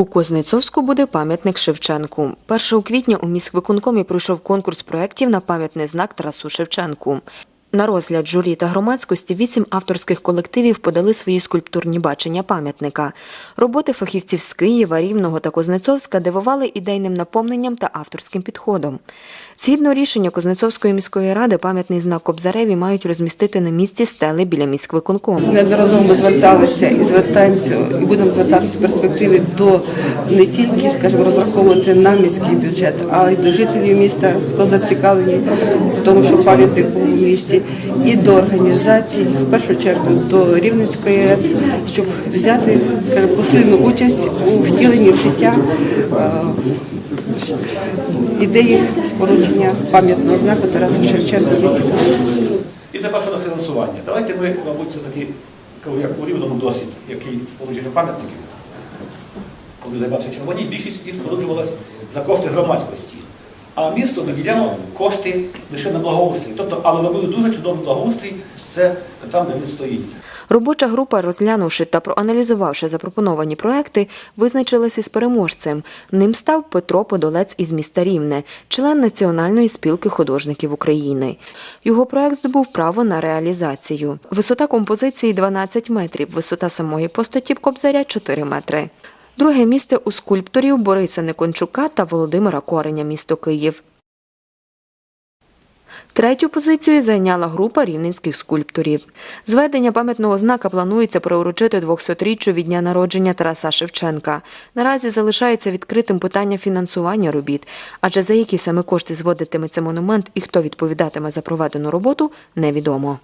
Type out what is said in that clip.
У Кузнецовську буде пам'ятник Шевченку. 1 квітня у міськвиконкомі пройшов конкурс проєктів на пам'ятний знак Тарасу Шевченку. На розгляд журі та громадськості вісім авторських колективів подали свої скульптурні бачення пам'ятника. Роботи фахівців з Києва, Рівного та Кузнецовська дивували ідейним наповненням та авторським підходом. Згідно рішення Кузнецовської міської ради, пам'ятний знак Кобзареві мають розмістити на місці стели біля міськвиконкому. Неодноразово ми зверталися і звертаємося, і будемо звертатися в перспективі до не тільки, скажімо, розраховувати на міський бюджет, а й до жителів міста, хто зацікавлені в тому, що пам'ятник у місті, і до організацій, в першу чергу до Рівненської АЕС, щоб взяти посильну участь у втіленні в життя е, ідеї спорудження пам'ятного знаку Тарасу Шевченка. І тепер щодо фінансування. Давайте ми, мабуть, все-таки, як у рівному досвід, який спорудження пам'ятників, коли займався Червоній, більшість їх споруджувалась за кошти громадськості. А місто виділяло кошти лише на благоустрій. Тобто, але робили дуже чудовий благоустрій, це там, де він стоїть. Робоча група, розглянувши та проаналізувавши запропоновані проекти, визначилася з переможцем. Ним став Петро Подолець із міста Рівне, член Національної спілки художників України. Його проект здобув право на реалізацію. Висота композиції 12 метрів, висота самої постаті Кобзаря 4 метри. Друге місце у скульпторів Бориса Никончука та Володимира Кореня, місто Київ. Третю позицію зайняла група рівненських скульпторів. Зведення пам'ятного знака планується приурочити 200-річчю від дня народження Тараса Шевченка. Наразі залишається відкритим питання фінансування робіт, адже за які саме кошти зводитиметься монумент і хто відповідатиме за проведену роботу, невідомо.